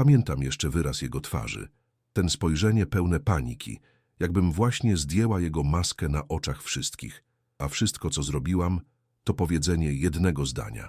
Pamiętam jeszcze wyraz jego twarzy. Ten spojrzenie pełne paniki, jakbym właśnie zdjęła jego maskę na oczach wszystkich. A wszystko, co zrobiłam, to powiedzenie jednego zdania.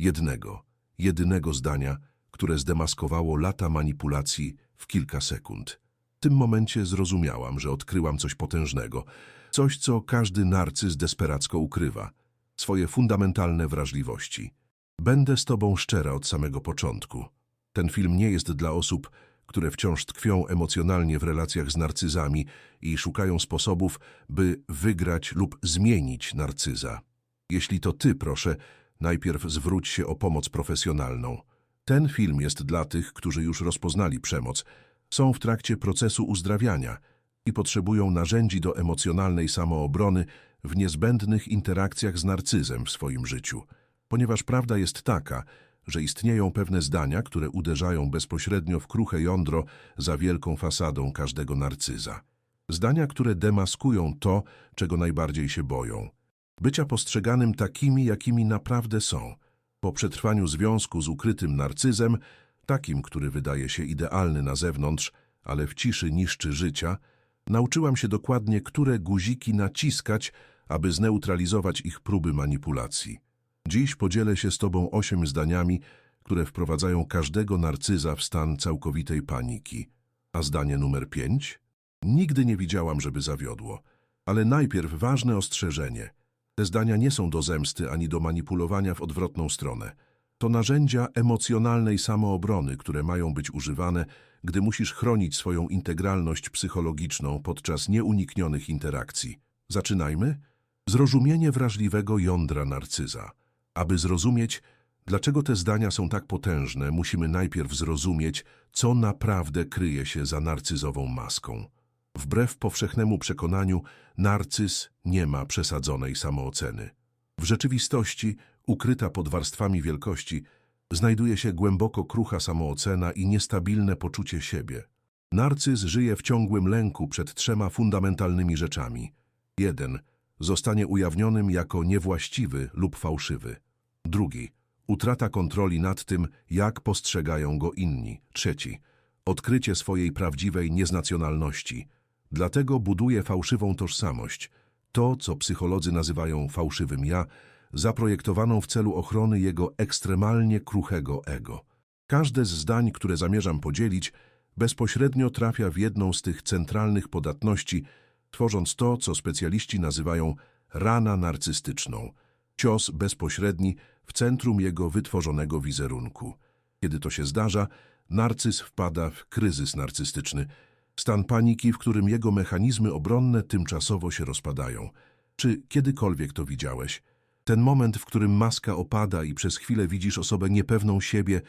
Jednego, jedynego zdania, które zdemaskowało lata manipulacji w kilka sekund. W tym momencie zrozumiałam, że odkryłam coś potężnego, coś, co każdy narcyz desperacko ukrywa, swoje fundamentalne wrażliwości. Będę z tobą szczera od samego początku. Ten film nie jest dla osób, które wciąż tkwią emocjonalnie w relacjach z narcyzami i szukają sposobów, by wygrać lub zmienić narcyza. Jeśli to ty, proszę, najpierw zwróć się o pomoc profesjonalną. Ten film jest dla tych, którzy już rozpoznali przemoc, są w trakcie procesu uzdrawiania i potrzebują narzędzi do emocjonalnej samoobrony w niezbędnych interakcjach z narcyzem w swoim życiu. Ponieważ prawda jest taka, że istnieją pewne zdania, które uderzają bezpośrednio w kruche jądro za wielką fasadą każdego narcyza. Zdania, które demaskują to, czego najbardziej się boją. Bycia postrzeganym takimi, jakimi naprawdę są. Po przetrwaniu związku z ukrytym narcyzem, takim, który wydaje się idealny na zewnątrz, ale w ciszy niszczy życia, nauczyłam się dokładnie, które guziki naciskać, aby zneutralizować ich próby manipulacji. Dziś podzielę się z Tobą osiem zdaniami, które wprowadzają każdego narcyza w stan całkowitej paniki. A zdanie numer pięć? Nigdy nie widziałam, żeby zawiodło. Ale najpierw ważne ostrzeżenie. Te zdania nie są do zemsty ani do manipulowania w odwrotną stronę. To narzędzia emocjonalnej samoobrony, które mają być używane, gdy musisz chronić swoją integralność psychologiczną podczas nieuniknionych interakcji. Zaczynajmy? Zrozumienie wrażliwego jądra narcyza. Aby zrozumieć, dlaczego te zdania są tak potężne, musimy najpierw zrozumieć, co naprawdę kryje się za narcyzową maską. Wbrew powszechnemu przekonaniu, narcyz nie ma przesadzonej samooceny. W rzeczywistości, ukryta pod warstwami wielkości, znajduje się głęboko krucha samoocena i niestabilne poczucie siebie. Narcyz żyje w ciągłym lęku przed trzema fundamentalnymi rzeczami. Jeden – zostanie ujawnionym jako niewłaściwy lub fałszywy. Drugi – utrata kontroli nad tym, jak postrzegają go inni. Trzeci – odkrycie swojej prawdziwej nieznacjonalności. Dlatego buduje fałszywą tożsamość, to, co psycholodzy nazywają fałszywym ja, zaprojektowaną w celu ochrony jego ekstremalnie kruchego ego. Każde z zdań, które zamierzam podzielić, bezpośrednio trafia w jedną z tych centralnych podatności, tworząc to, co specjaliści nazywają rana narcystyczną, cios bezpośredni w centrum jego wytworzonego wizerunku. Kiedy to się zdarza, narcyz wpada w kryzys narcystyczny, stan paniki, w którym jego mechanizmy obronne tymczasowo się rozpadają. Czy kiedykolwiek to widziałeś? Ten moment, w którym maska opada i przez chwilę widzisz osobę niepewną siebie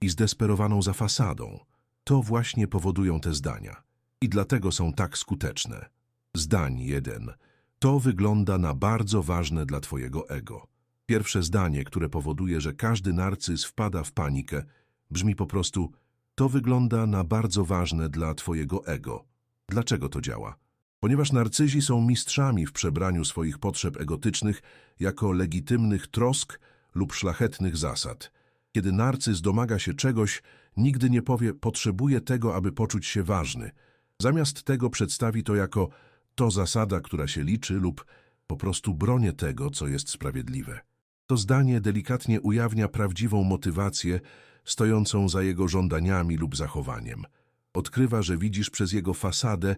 i zdesperowaną za fasadą. To właśnie powodują te zdania. I dlatego są tak skuteczne. Zdań jeden. To wygląda na bardzo ważne dla twojego ego. Pierwsze zdanie, które powoduje, że każdy narcyz wpada w panikę, brzmi po prostu to wygląda na bardzo ważne dla twojego ego. Dlaczego to działa? Ponieważ narcyzi są mistrzami w przebraniu swoich potrzeb egotycznych jako legitymnych trosk lub szlachetnych zasad. Kiedy narcyz domaga się czegoś, nigdy nie powie potrzebuję tego, aby poczuć się ważny. Zamiast tego przedstawi to jako to zasada, która się liczy lub po prostu bronię tego, co jest sprawiedliwe. To zdanie delikatnie ujawnia prawdziwą motywację stojącą za jego żądaniami lub zachowaniem. Odkrywa, że widzisz przez jego fasadę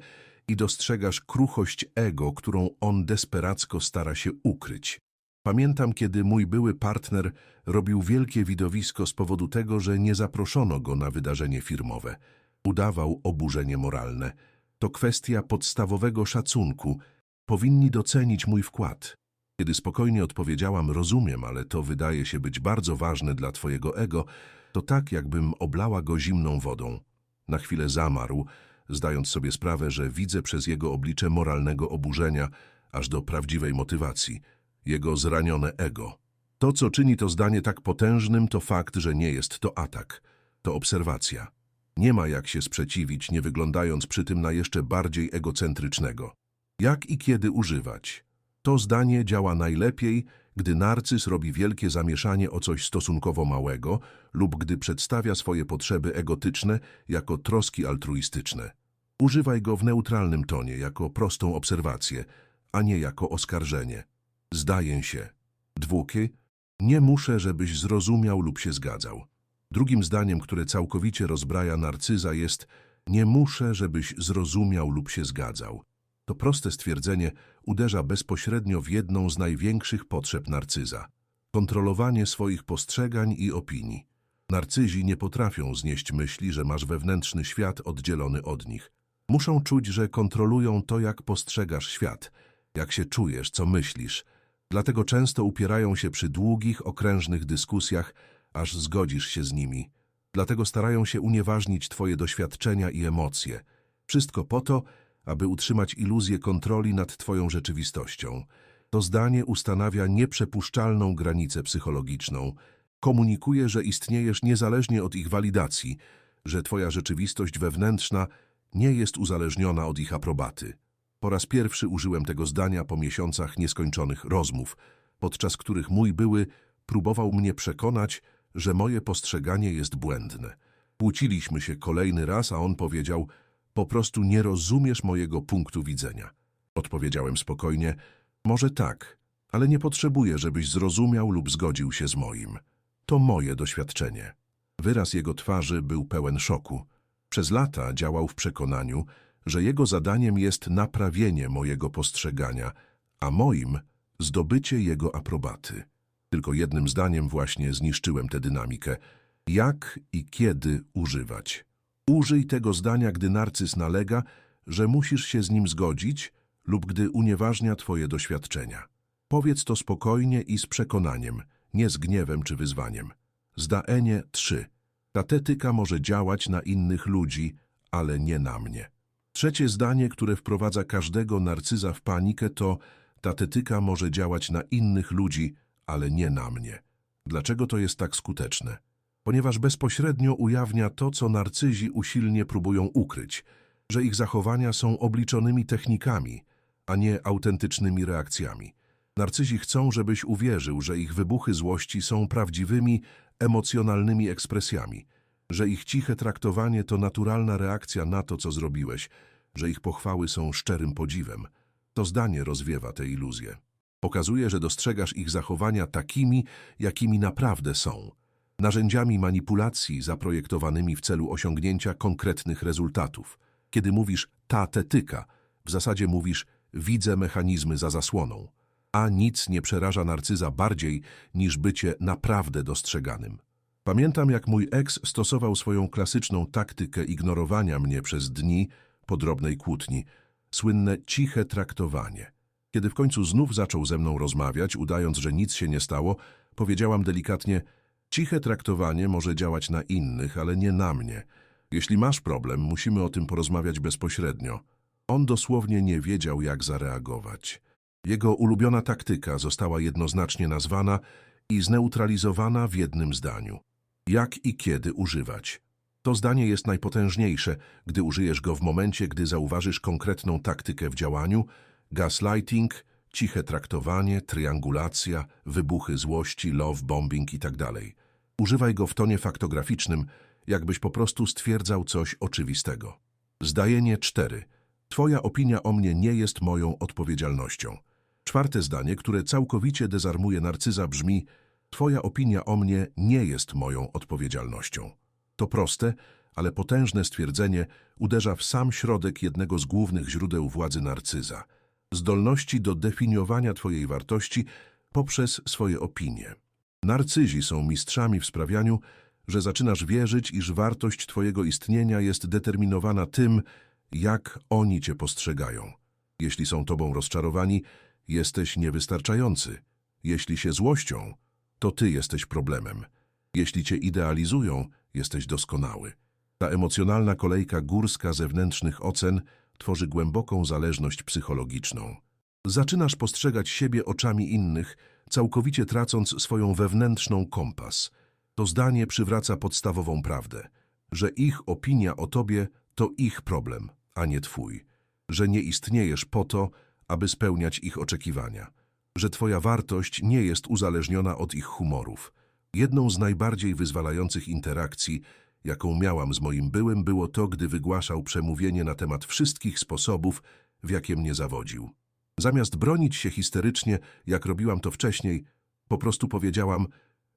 i dostrzegasz kruchość ego, którą on desperacko stara się ukryć. Pamiętam, kiedy mój były partner robił wielkie widowisko z powodu tego, że nie zaproszono go na wydarzenie firmowe. Udawał oburzenie moralne. To kwestia podstawowego szacunku. Powinni docenić mój wkład. Kiedy spokojnie odpowiedziałam, rozumiem, ale to wydaje się być bardzo ważne dla twojego ego, to tak, jakbym oblała go zimną wodą. Na chwilę zamarł, zdając sobie sprawę, że widzę przez jego oblicze moralnego oburzenia, aż do prawdziwej motywacji, jego zranione ego. To, co czyni to zdanie tak potężnym, to fakt, że nie jest to atak, to obserwacja. Nie ma jak się sprzeciwić, nie wyglądając przy tym na jeszcze bardziej egocentrycznego. Jak i kiedy używać? To zdanie działa najlepiej, gdy narcyz robi wielkie zamieszanie o coś stosunkowo małego lub gdy przedstawia swoje potrzeby egotyczne jako troski altruistyczne. Używaj go w neutralnym tonie, jako prostą obserwację, a nie jako oskarżenie. Zdaję się. Dwójki. Nie muszę, żebyś zrozumiał lub się zgadzał. Drugim zdaniem, które całkowicie rozbraja narcyza jest nie muszę, żebyś zrozumiał lub się zgadzał. To proste stwierdzenie uderza bezpośrednio w jedną z największych potrzeb narcyza. Kontrolowanie swoich postrzegań i opinii. Narcyzi nie potrafią znieść myśli, że masz wewnętrzny świat oddzielony od nich. Muszą czuć, że kontrolują to, jak postrzegasz świat, jak się czujesz, co myślisz. Dlatego często upierają się przy długich, okrężnych dyskusjach, aż zgodzisz się z nimi. Dlatego starają się unieważnić twoje doświadczenia i emocje. Wszystko po to, aby utrzymać iluzję kontroli nad twoją rzeczywistością. To zdanie ustanawia nieprzepuszczalną granicę psychologiczną. Komunikuje, że istniejesz niezależnie od ich walidacji, że twoja rzeczywistość wewnętrzna nie jest uzależniona od ich aprobaty. Po raz pierwszy użyłem tego zdania po miesiącach nieskończonych rozmów, podczas których mój były próbował mnie przekonać, że moje postrzeganie jest błędne. Kłóciliśmy się kolejny raz, a on powiedział, po prostu nie rozumiesz mojego punktu widzenia. Odpowiedziałem spokojnie, może tak, ale nie potrzebuję, żebyś zrozumiał lub zgodził się z moim. To moje doświadczenie. Wyraz jego twarzy był pełen szoku. Przez lata działał w przekonaniu, że jego zadaniem jest naprawienie mojego postrzegania, a moim zdobycie jego aprobaty. Tylko jednym zdaniem właśnie zniszczyłem tę dynamikę. Jak i kiedy używać? Użyj tego zdania, gdy narcyz nalega, że musisz się z nim zgodzić lub gdy unieważnia twoje doświadczenia. Powiedz to spokojnie i z przekonaniem, nie z gniewem czy wyzwaniem. Zdaenie 3. Tatetyka może działać na innych ludzi, ale nie na mnie. Trzecie zdanie, które wprowadza każdego narcyza w panikę to tatetyka może działać na innych ludzi, ale nie na mnie. Dlaczego to jest tak skuteczne? Ponieważ bezpośrednio ujawnia to, co narcyzi usilnie próbują ukryć, że ich zachowania są obliczonymi technikami, a nie autentycznymi reakcjami. Narcyzi chcą, żebyś uwierzył, że ich wybuchy złości są prawdziwymi, emocjonalnymi ekspresjami, że ich ciche traktowanie to naturalna reakcja na to, co zrobiłeś, że ich pochwały są szczerym podziwem. To zdanie rozwiewa tę iluzję. Pokazuje, że dostrzegasz ich zachowania takimi, jakimi naprawdę są. Narzędziami manipulacji zaprojektowanymi w celu osiągnięcia konkretnych rezultatów. Kiedy mówisz ta tetyka, w zasadzie mówisz widzę mechanizmy za zasłoną. A nic nie przeraża narcyza bardziej niż bycie naprawdę dostrzeganym. Pamiętam, jak mój eks stosował swoją klasyczną taktykę ignorowania mnie przez dni po drobnej kłótni, słynne ciche traktowanie. Kiedy w końcu znów zaczął ze mną rozmawiać, udając, że nic się nie stało, powiedziałam delikatnie, ciche traktowanie może działać na innych, ale nie na mnie. Jeśli masz problem, musimy o tym porozmawiać bezpośrednio. On dosłownie nie wiedział, jak zareagować. Jego ulubiona taktyka została jednoznacznie nazwana i zneutralizowana w jednym zdaniu. Jak i kiedy używać? To zdanie jest najpotężniejsze, gdy użyjesz go w momencie, gdy zauważysz konkretną taktykę w działaniu, gaslighting, ciche traktowanie, triangulacja, wybuchy złości, love bombing itd. Używaj go w tonie faktograficznym, jakbyś po prostu stwierdzał coś oczywistego. Zdajenie 4. Twoja opinia o mnie nie jest moją odpowiedzialnością. Czwarte zdanie, które całkowicie dezarmuje narcyza brzmi Twoja opinia o mnie nie jest moją odpowiedzialnością. To proste, ale potężne stwierdzenie uderza w sam środek jednego z głównych źródeł władzy narcyza – zdolności do definiowania Twojej wartości poprzez swoje opinie. Narcyzi są mistrzami w sprawianiu, że zaczynasz wierzyć, iż wartość Twojego istnienia jest determinowana tym, jak oni Cię postrzegają. Jeśli są Tobą rozczarowani, jesteś niewystarczający. Jeśli się złością, to Ty jesteś problemem. Jeśli Cię idealizują, jesteś doskonały. Ta emocjonalna kolejka górska zewnętrznych ocen tworzy głęboką zależność psychologiczną. Zaczynasz postrzegać siebie oczami innych, całkowicie tracąc swoją wewnętrzną kompas. To zdanie przywraca podstawową prawdę, że ich opinia o tobie to ich problem, a nie twój, że nie istniejesz po to, aby spełniać ich oczekiwania. że twoja wartość nie jest uzależniona od ich humorów. Jedną z najbardziej wyzwalających interakcji, jaką miałam z moim byłym, było to, gdy wygłaszał przemówienie na temat wszystkich sposobów, w jakie mnie zawodził. Zamiast bronić się histerycznie, jak robiłam to wcześniej, po prostu powiedziałam: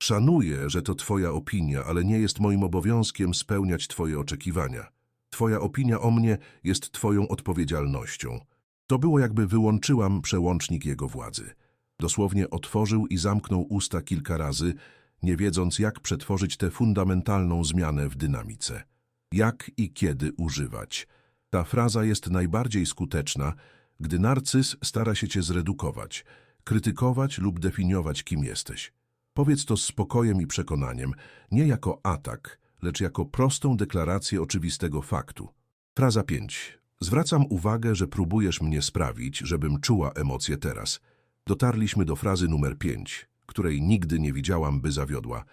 Szanuję, że to Twoja opinia, ale nie jest moim obowiązkiem spełniać Twoje oczekiwania. Twoja opinia o mnie jest Twoją odpowiedzialnością. To było jakby wyłączyłam przełącznik jego władzy. Dosłownie otworzył i zamknął usta kilka razy, nie wiedząc, jak przetworzyć tę fundamentalną zmianę w dynamice. Jak i kiedy używać. Ta fraza jest najbardziej skuteczna, gdy narcyz stara się cię zredukować, krytykować lub definiować, kim jesteś. Powiedz to z spokojem i przekonaniem, nie jako atak, lecz jako prostą deklarację oczywistego faktu. Fraza 5. Zwracam uwagę, że próbujesz mnie sprawić, żebym czuła emocje teraz. Dotarliśmy do frazy numer 5, której nigdy nie widziałam, by zawiodła.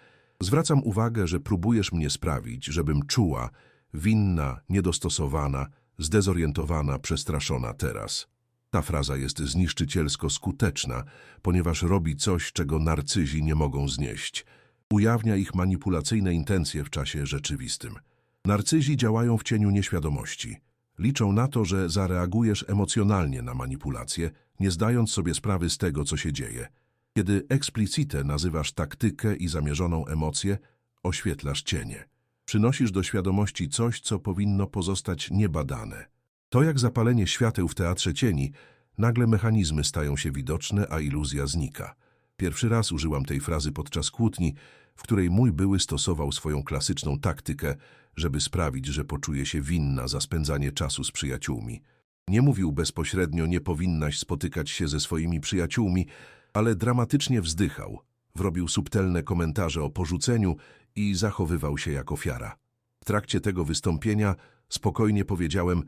Zwracam uwagę, że próbujesz mnie sprawić, żebym czuła, winna, niedostosowana, zdezorientowana, przestraszona teraz. Ta fraza jest zniszczycielsko skuteczna, ponieważ robi coś, czego narcyzi nie mogą znieść. Ujawnia ich manipulacyjne intencje w czasie rzeczywistym. Narcyzi działają w cieniu nieświadomości. Liczą na to, że zareagujesz emocjonalnie na manipulację, nie zdając sobie sprawy z tego, co się dzieje. Kiedy eksplicite nazywasz taktykę i zamierzoną emocję, oświetlasz cienie. Przynosisz do świadomości coś, co powinno pozostać niebadane. To jak zapalenie świateł w teatrze cieni, nagle mechanizmy stają się widoczne, a iluzja znika. Pierwszy raz użyłam tej frazy podczas kłótni, w której mój były stosował swoją klasyczną taktykę, żeby sprawić, że poczuje się winna za spędzanie czasu z przyjaciółmi. Nie mówił bezpośrednio, nie powinnaś spotykać się ze swoimi przyjaciółmi, ale dramatycznie wzdychał, wrobił subtelne komentarze o porzuceniu i zachowywał się jak ofiara. W trakcie tego wystąpienia spokojnie powiedziałem,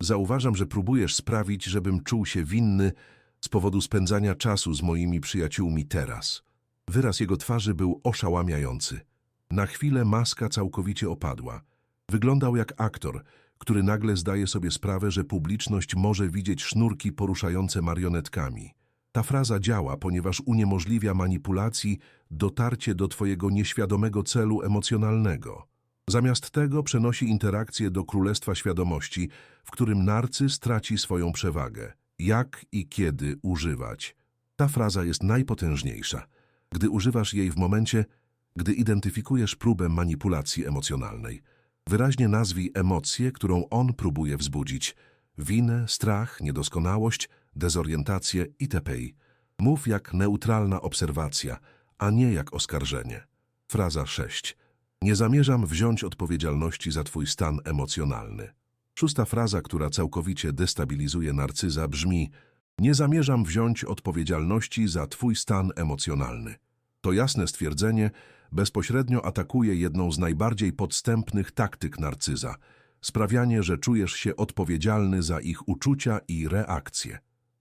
zauważam, że próbujesz sprawić, żebym czuł się winny z powodu spędzania czasu z moimi przyjaciółmi teraz. Wyraz jego twarzy był oszałamiający. Na chwilę maska całkowicie opadła. Wyglądał jak aktor, który nagle zdaje sobie sprawę, że publiczność może widzieć sznurki poruszające marionetkami. Ta fraza działa, ponieważ uniemożliwia manipulacji dotarcie do twojego nieświadomego celu emocjonalnego. Zamiast tego przenosi interakcję do królestwa świadomości, w którym narcyz traci swoją przewagę. Jak i kiedy używać. Ta fraza jest najpotężniejsza, gdy używasz jej w momencie, gdy identyfikujesz próbę manipulacji emocjonalnej. Wyraźnie nazwij emocję, którą on próbuje wzbudzić. Winę, strach, niedoskonałość, dezorientację itp. Mów jak neutralna obserwacja, a nie jak oskarżenie. Fraza 6. Nie zamierzam wziąć odpowiedzialności za twój stan emocjonalny. Szósta fraza, która całkowicie destabilizuje narcyza, brzmi Nie zamierzam wziąć odpowiedzialności za twój stan emocjonalny. To jasne stwierdzenie bezpośrednio atakuje jedną z najbardziej podstępnych taktyk narcyza sprawianie, że czujesz się odpowiedzialny za ich uczucia i reakcje.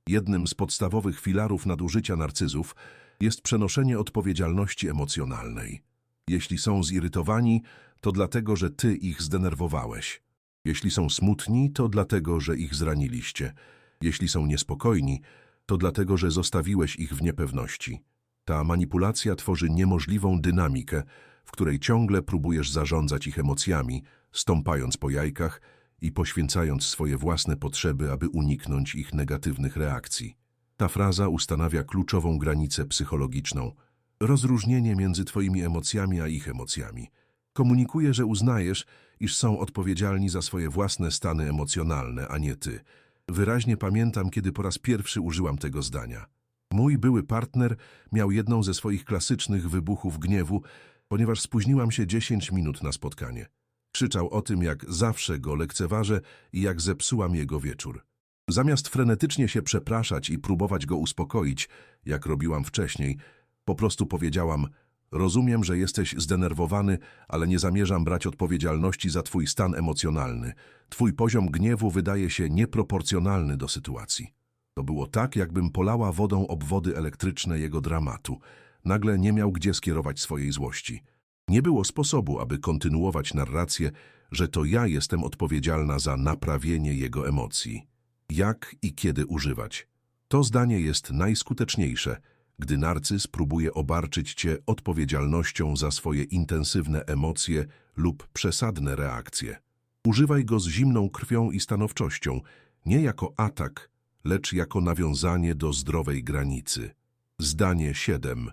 Jednym z podstawowych filarów nadużycia narcyzów jest przenoszenie odpowiedzialności emocjonalnej. Jeśli są zirytowani, to dlatego, że ty ich zdenerwowałeś. Jeśli są smutni, to dlatego, że ich zraniliście. Jeśli są niespokojni, to dlatego, że zostawiłeś ich w niepewności. Ta manipulacja tworzy niemożliwą dynamikę, w której ciągle próbujesz zarządzać ich emocjami, stąpając po jajkach i poświęcając swoje własne potrzeby, aby uniknąć ich negatywnych reakcji. Ta fraza ustanawia kluczową granicę psychologiczną, rozróżnienie między twoimi emocjami a ich emocjami. Komunikuje, że uznajesz, iż są odpowiedzialni za swoje własne stany emocjonalne, a nie ty. Wyraźnie pamiętam, kiedy po raz pierwszy użyłam tego zdania. Mój były partner miał jedną ze swoich klasycznych wybuchów gniewu, ponieważ spóźniłam się 10 minut na spotkanie. Krzyczał o tym, jak zawsze go lekceważę i jak zepsułam jego wieczór. Zamiast frenetycznie się przepraszać i próbować go uspokoić, jak robiłam wcześniej, po prostu powiedziałam: Rozumiem, że jesteś zdenerwowany, ale nie zamierzam brać odpowiedzialności za twój stan emocjonalny. Twój poziom gniewu wydaje się nieproporcjonalny do sytuacji. To było tak, jakbym polała wodą obwody elektryczne jego dramatu. Nagle nie miał gdzie skierować swojej złości. Nie było sposobu, aby kontynuować narrację, że to ja jestem odpowiedzialna za naprawienie jego emocji. Jak i kiedy używać. To zdanie jest najskuteczniejsze, gdy narcyz próbuje obarczyć cię odpowiedzialnością za swoje intensywne emocje lub przesadne reakcje. Używaj go z zimną krwią i stanowczością, nie jako atak, lecz jako nawiązanie do zdrowej granicy. Zdanie 7.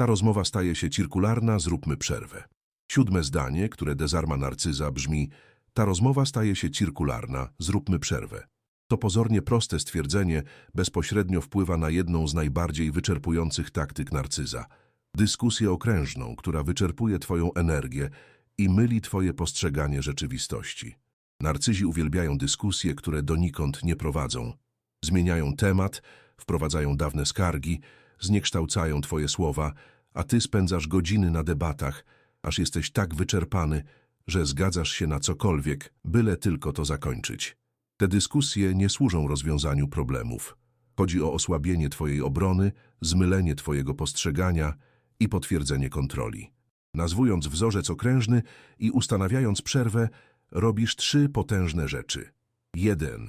Ta rozmowa staje się cirkularna, zróbmy przerwę. Siódme zdanie, które dezarma narcyza brzmi Ta rozmowa staje się cirkularna, zróbmy przerwę. To pozornie proste stwierdzenie bezpośrednio wpływa na jedną z najbardziej wyczerpujących taktyk narcyza. Dyskusję okrężną, która wyczerpuje twoją energię i myli twoje postrzeganie rzeczywistości. Narcyzi uwielbiają dyskusje, które donikąd nie prowadzą. Zmieniają temat, wprowadzają dawne skargi, zniekształcają twoje słowa, a ty spędzasz godziny na debatach, aż jesteś tak wyczerpany, że zgadzasz się na cokolwiek, byle tylko to zakończyć. Te dyskusje nie służą rozwiązaniu problemów. Chodzi o osłabienie twojej obrony, zmylenie twojego postrzegania i potwierdzenie kontroli. Nazwując wzorzec okrężny i ustanawiając przerwę, robisz trzy potężne rzeczy. Jeden.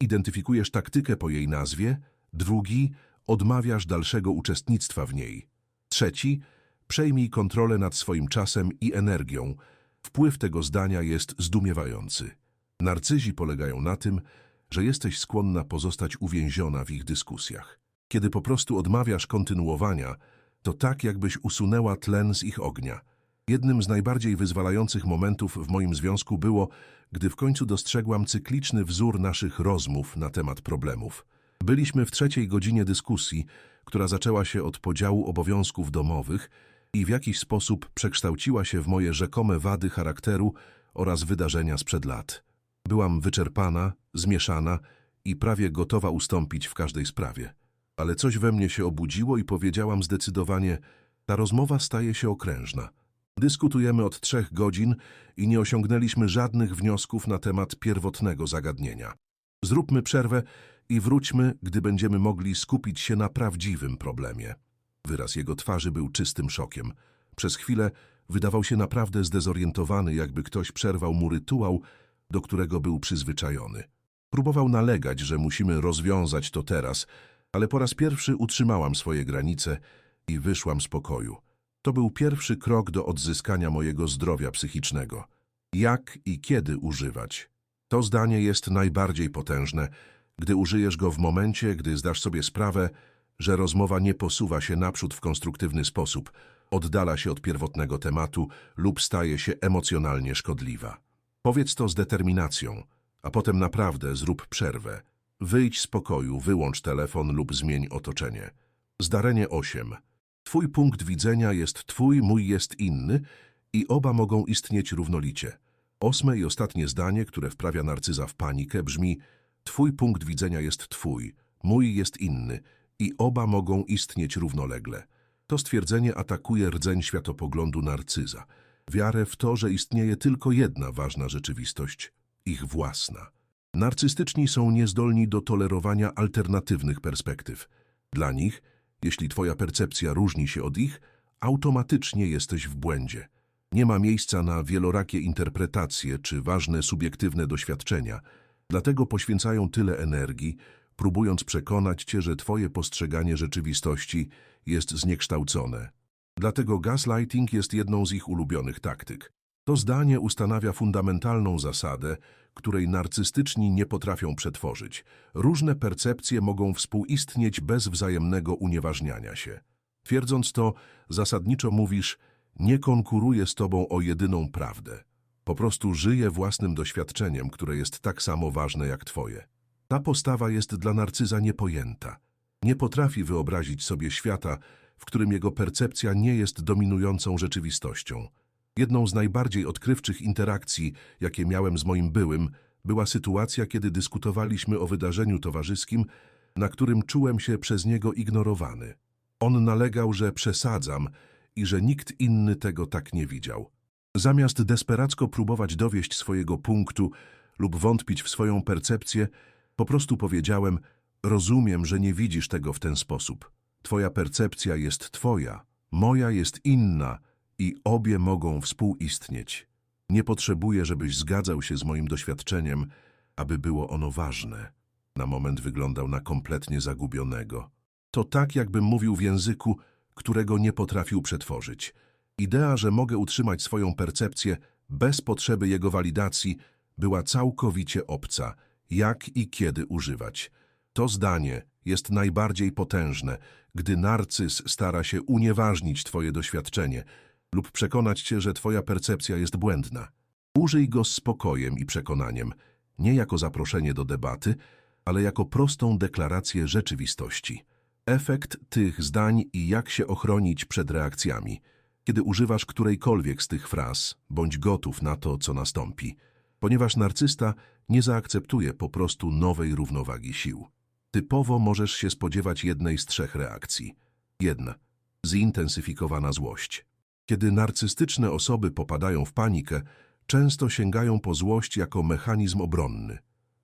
Identyfikujesz taktykę po jej nazwie. Drugi. Odmawiasz dalszego uczestnictwa w niej. Trzeci. Przejmij kontrolę nad swoim czasem i energią. Wpływ tego zdania jest zdumiewający. Narcyzi polegają na tym, że jesteś skłonna pozostać uwięziona w ich dyskusjach. Kiedy po prostu odmawiasz kontynuowania, to tak jakbyś usunęła tlen z ich ognia. Jednym z najbardziej wyzwalających momentów w moim związku było, gdy w końcu dostrzegłam cykliczny wzór naszych rozmów na temat problemów. Byliśmy w trzeciej godzinie dyskusji, która zaczęła się od podziału obowiązków domowych i w jakiś sposób przekształciła się w moje rzekome wady charakteru oraz wydarzenia sprzed lat. Byłam wyczerpana, zmieszana i prawie gotowa ustąpić w każdej sprawie. Ale coś we mnie się obudziło i powiedziałam zdecydowanie, ta rozmowa staje się okrężna. Dyskutujemy od trzech godzin i nie osiągnęliśmy żadnych wniosków na temat pierwotnego zagadnienia. Zróbmy przerwę i wróćmy, gdy będziemy mogli skupić się na prawdziwym problemie. Wyraz jego twarzy był czystym szokiem. Przez chwilę wydawał się naprawdę zdezorientowany, jakby ktoś przerwał mu rytuał, do którego był przyzwyczajony. Próbował nalegać, że musimy rozwiązać to teraz, ale po raz pierwszy utrzymałam swoje granice i wyszłam z pokoju. To był pierwszy krok do odzyskania mojego zdrowia psychicznego. Jak i kiedy używać? To zdanie jest najbardziej potężne, gdy użyjesz go w momencie, gdy zdasz sobie sprawę, że rozmowa nie posuwa się naprzód w konstruktywny sposób, oddala się od pierwotnego tematu lub staje się emocjonalnie szkodliwa. Powiedz to z determinacją, a potem naprawdę zrób przerwę. Wyjdź z pokoju, wyłącz telefon lub zmień otoczenie. Zdarenie 8. Twój punkt widzenia jest twój, mój jest inny i oba mogą istnieć równolicie. Ósme i ostatnie zdanie, które wprawia narcyza w panikę, brzmi Twój punkt widzenia jest twój, mój jest inny i oba mogą istnieć równolegle. To stwierdzenie atakuje rdzeń światopoglądu narcyza. Wiarę w to, że istnieje tylko jedna ważna rzeczywistość, ich własna. Narcystyczni są niezdolni do tolerowania alternatywnych perspektyw. Dla nich, jeśli twoja percepcja różni się od ich, automatycznie jesteś w błędzie. Nie ma miejsca na wielorakie interpretacje czy ważne subiektywne doświadczenia, dlatego poświęcają tyle energii, próbując przekonać cię, że twoje postrzeganie rzeczywistości jest zniekształcone. Dlatego gaslighting jest jedną z ich ulubionych taktyk. To zdanie ustanawia fundamentalną zasadę, której narcystyczni nie potrafią przetworzyć. Różne percepcje mogą współistnieć bez wzajemnego unieważniania się. Twierdząc to, zasadniczo mówisz, nie konkuruję z tobą o jedyną prawdę. Po prostu żyję własnym doświadczeniem, które jest tak samo ważne jak twoje. Ta postawa jest dla narcyza niepojęta. Nie potrafi wyobrazić sobie świata, w którym jego percepcja nie jest dominującą rzeczywistością. Jedną z najbardziej odkrywczych interakcji, jakie miałem z moim byłym, była sytuacja, kiedy dyskutowaliśmy o wydarzeniu towarzyskim, na którym czułem się przez niego ignorowany. On nalegał, że przesadzam i że nikt inny tego tak nie widział. Zamiast desperacko próbować dowieść swojego punktu lub wątpić w swoją percepcję, po prostu powiedziałem, rozumiem, że nie widzisz tego w ten sposób. Twoja percepcja jest twoja, moja jest inna i obie mogą współistnieć. Nie potrzebuję, żebyś zgadzał się z moim doświadczeniem, aby było ono ważne. Na moment wyglądał na kompletnie zagubionego. To tak, jakbym mówił w języku, którego nie potrafił przetworzyć. Idea, że mogę utrzymać swoją percepcję bez potrzeby jego walidacji, była całkowicie obca. Jak i kiedy używać? To zdanie jest najbardziej potężne, gdy narcyz stara się unieważnić twoje doświadczenie lub przekonać cię, że twoja percepcja jest błędna. Użyj go z spokojem i przekonaniem, nie jako zaproszenie do debaty, ale jako prostą deklarację rzeczywistości. Efekt tych zdań i jak się ochronić przed reakcjami. Kiedy używasz którejkolwiek z tych fraz, bądź gotów na to, co nastąpi, ponieważ narcysta nie zaakceptuje po prostu nowej równowagi sił. Typowo możesz się spodziewać jednej z trzech reakcji. Jedna. Zintensyfikowana złość. Kiedy narcystyczne osoby popadają w panikę, często sięgają po złość jako mechanizm obronny.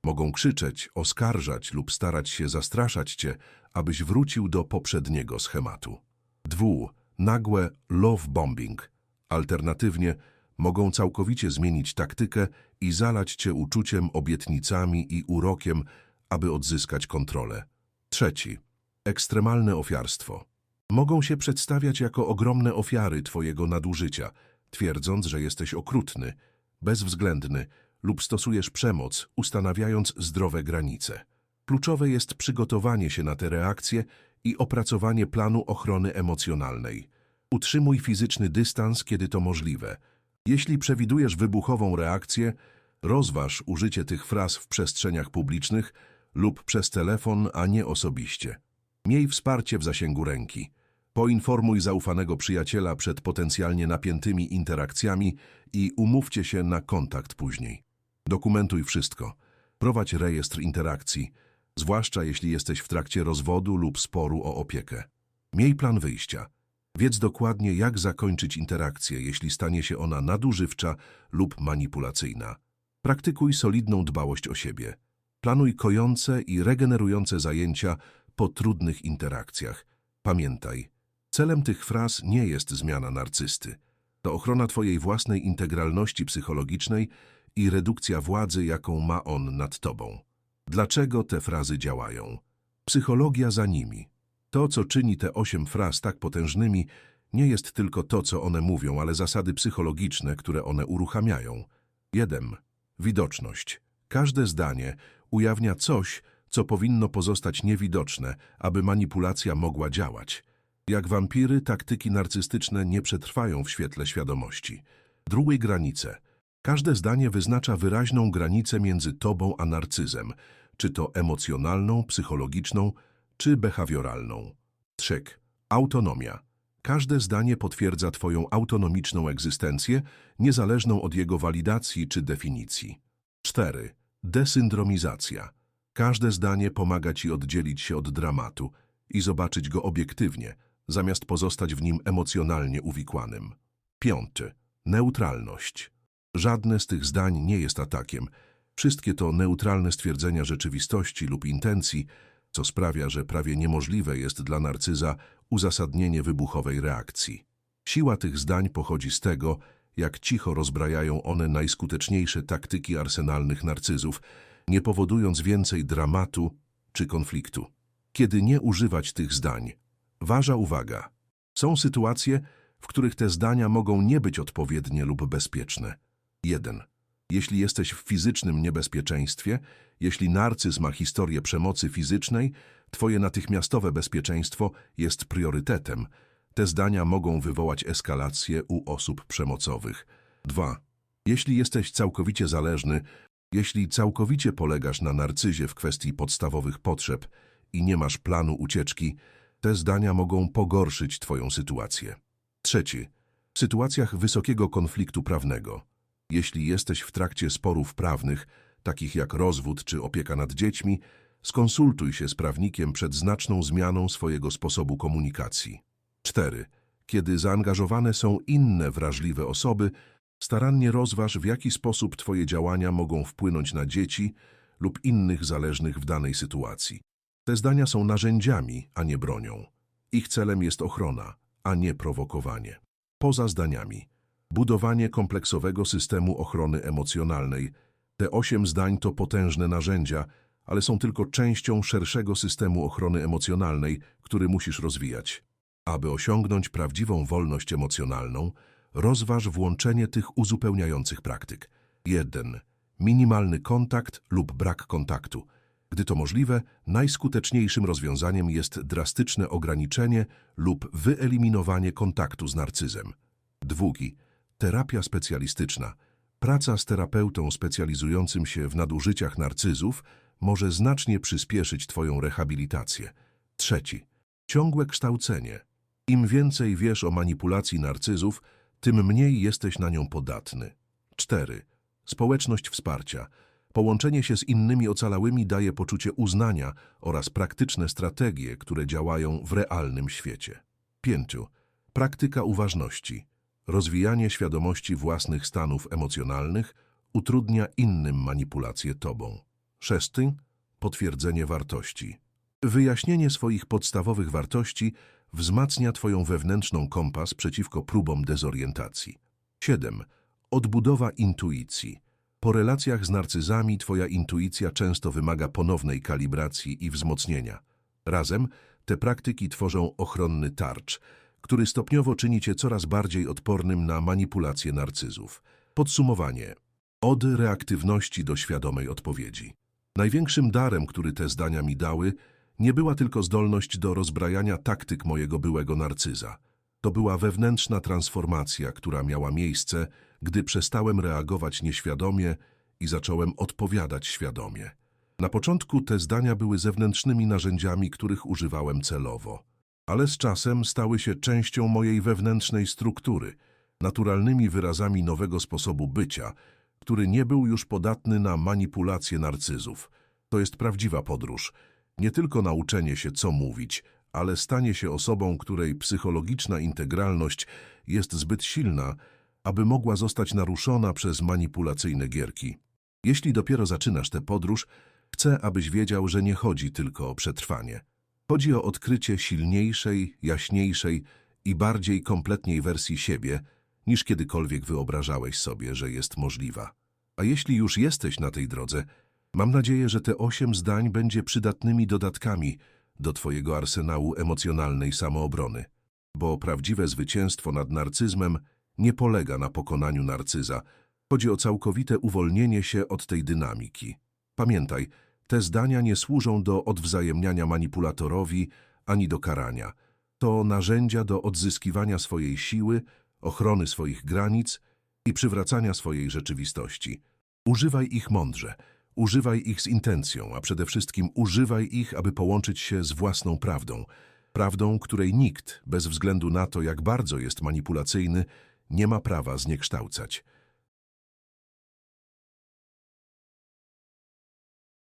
Mogą krzyczeć, oskarżać lub starać się zastraszać cię, abyś wrócił do poprzedniego schematu. Dwu. Nagłe love bombing. Alternatywnie mogą całkowicie zmienić taktykę i zalać cię uczuciem, obietnicami i urokiem, aby odzyskać kontrolę. Trzeci. Ekstremalne ofiarstwo. Mogą się przedstawiać jako ogromne ofiary twojego nadużycia, twierdząc, że jesteś okrutny, bezwzględny lub stosujesz przemoc, ustanawiając zdrowe granice. Kluczowe jest przygotowanie się na te reakcje i opracowanie planu ochrony emocjonalnej. Utrzymuj fizyczny dystans, kiedy to możliwe. Jeśli przewidujesz wybuchową reakcję, rozważ użycie tych fraz w przestrzeniach publicznych lub przez telefon, a nie osobiście. Miej wsparcie w zasięgu ręki. Poinformuj zaufanego przyjaciela przed potencjalnie napiętymi interakcjami i umówcie się na kontakt później. Dokumentuj wszystko. Prowadź rejestr interakcji, zwłaszcza jeśli jesteś w trakcie rozwodu lub sporu o opiekę. Miej plan wyjścia. Wiedz dokładnie, jak zakończyć interakcję, jeśli stanie się ona nadużywcza lub manipulacyjna. Praktykuj solidną dbałość o siebie. Planuj kojące i regenerujące zajęcia po trudnych interakcjach. Pamiętaj, celem tych fraz nie jest zmiana narcysty. To ochrona twojej własnej integralności psychologicznej i redukcja władzy, jaką ma on nad tobą. Dlaczego te frazy działają? Psychologia za nimi. To, co czyni te osiem fraz tak potężnymi, nie jest tylko to, co one mówią, ale zasady psychologiczne, które one uruchamiają. 1. Widoczność. Każde zdanie ujawnia coś, co powinno pozostać niewidoczne, aby manipulacja mogła działać. Jak wampiry, taktyki narcystyczne nie przetrwają w świetle świadomości. Drugie granice. Każde zdanie wyznacza wyraźną granicę między tobą a narcyzem, czy to emocjonalną, psychologiczną, czy behawioralną. Trzek. Autonomia. Każde zdanie potwierdza twoją autonomiczną egzystencję, niezależną od jego walidacji czy definicji. 4. Desyndromizacja. Każde zdanie pomaga ci oddzielić się od dramatu i zobaczyć go obiektywnie, zamiast pozostać w nim emocjonalnie uwikłanym. 5. Neutralność. Żadne z tych zdań nie jest atakiem. Wszystkie to neutralne stwierdzenia rzeczywistości lub intencji, co sprawia, że prawie niemożliwe jest dla narcyza uzasadnienie wybuchowej reakcji. Siła tych zdań pochodzi z tego, jak cicho rozbrajają one najskuteczniejsze taktyki arsenalnych narcyzów, nie powodując więcej dramatu czy konfliktu. Kiedy nie używać tych zdań? Waża uwaga. Są sytuacje, w których te zdania mogą nie być odpowiednie lub bezpieczne. 1. Jeśli jesteś w fizycznym niebezpieczeństwie, jeśli narcyz ma historię przemocy fizycznej, twoje natychmiastowe bezpieczeństwo jest priorytetem. Te zdania mogą wywołać eskalację u osób przemocowych. 2. Jeśli jesteś całkowicie zależny, jeśli całkowicie polegasz na narcyzie w kwestii podstawowych potrzeb i nie masz planu ucieczki, te zdania mogą pogorszyć twoją sytuację. Trzeci. W sytuacjach wysokiego konfliktu prawnego. Jeśli jesteś w trakcie sporów prawnych, takich jak rozwód czy opieka nad dziećmi, skonsultuj się z prawnikiem przed znaczną zmianą swojego sposobu komunikacji. 4. Kiedy zaangażowane są inne wrażliwe osoby, starannie rozważ, w jaki sposób Twoje działania mogą wpłynąć na dzieci lub innych zależnych w danej sytuacji. Te zdania są narzędziami, a nie bronią. Ich celem jest ochrona, a nie prowokowanie. Poza zdaniami. Budowanie kompleksowego systemu ochrony emocjonalnej. Te osiem zdań to potężne narzędzia, ale są tylko częścią szerszego systemu ochrony emocjonalnej, który musisz rozwijać. Aby osiągnąć prawdziwą wolność emocjonalną, rozważ włączenie tych uzupełniających praktyk. 1. Minimalny kontakt lub brak kontaktu. Gdy to możliwe, najskuteczniejszym rozwiązaniem jest drastyczne ograniczenie lub wyeliminowanie kontaktu z narcyzem. Drugi. Terapia specjalistyczna. Praca z terapeutą specjalizującym się w nadużyciach narcyzów może znacznie przyspieszyć Twoją rehabilitację. Trzeci. Ciągłe kształcenie. Im więcej wiesz o manipulacji narcyzów, tym mniej jesteś na nią podatny. 4. Społeczność wsparcia. Połączenie się z innymi ocalałymi daje poczucie uznania oraz praktyczne strategie, które działają w realnym świecie. 5. Praktyka uważności. Rozwijanie świadomości własnych stanów emocjonalnych utrudnia innym manipulację tobą. 6. Potwierdzenie wartości. Wyjaśnienie swoich podstawowych wartości wzmacnia Twoją wewnętrzną kompas przeciwko próbom dezorientacji. 7. Odbudowa intuicji. Po relacjach z narcyzami Twoja intuicja często wymaga ponownej kalibracji i wzmocnienia. Razem te praktyki tworzą ochronny tarcz, który stopniowo czyni Cię coraz bardziej odpornym na manipulację narcyzów. Podsumowanie. Od reaktywności do świadomej odpowiedzi. Największym darem, który te zdania mi dały, nie była tylko zdolność do rozbrajania taktyk mojego byłego narcyza. To była wewnętrzna transformacja, która miała miejsce, gdy przestałem reagować nieświadomie i zacząłem odpowiadać świadomie. Na początku te zdania były zewnętrznymi narzędziami, których używałem celowo, ale z czasem stały się częścią mojej wewnętrznej struktury, naturalnymi wyrazami nowego sposobu bycia, który nie był już podatny na manipulację narcyzów. To jest prawdziwa podróż, nie tylko nauczenie się, co mówić, ale stanie się osobą, której psychologiczna integralność jest zbyt silna, aby mogła zostać naruszona przez manipulacyjne gierki. Jeśli dopiero zaczynasz tę podróż, chcę, abyś wiedział, że nie chodzi tylko o przetrwanie. Chodzi o odkrycie silniejszej, jaśniejszej i bardziej kompletniej wersji siebie, niż kiedykolwiek wyobrażałeś sobie, że jest możliwa. A jeśli już jesteś na tej drodze, mam nadzieję, że te osiem zdań będzie przydatnymi dodatkami do Twojego arsenału emocjonalnej samoobrony. Bo prawdziwe zwycięstwo nad narcyzmem nie polega na pokonaniu narcyza. Chodzi o całkowite uwolnienie się od tej dynamiki. Pamiętaj, te zdania nie służą do odwzajemniania manipulatorowi ani do karania. To narzędzia do odzyskiwania swojej siły, ochrony swoich granic i przywracania swojej rzeczywistości. Używaj ich mądrze, używaj ich z intencją, a przede wszystkim używaj ich, aby połączyć się z własną prawdą. Prawdą, której nikt, bez względu na to, jak bardzo jest manipulacyjny, nie ma prawa zniekształcać.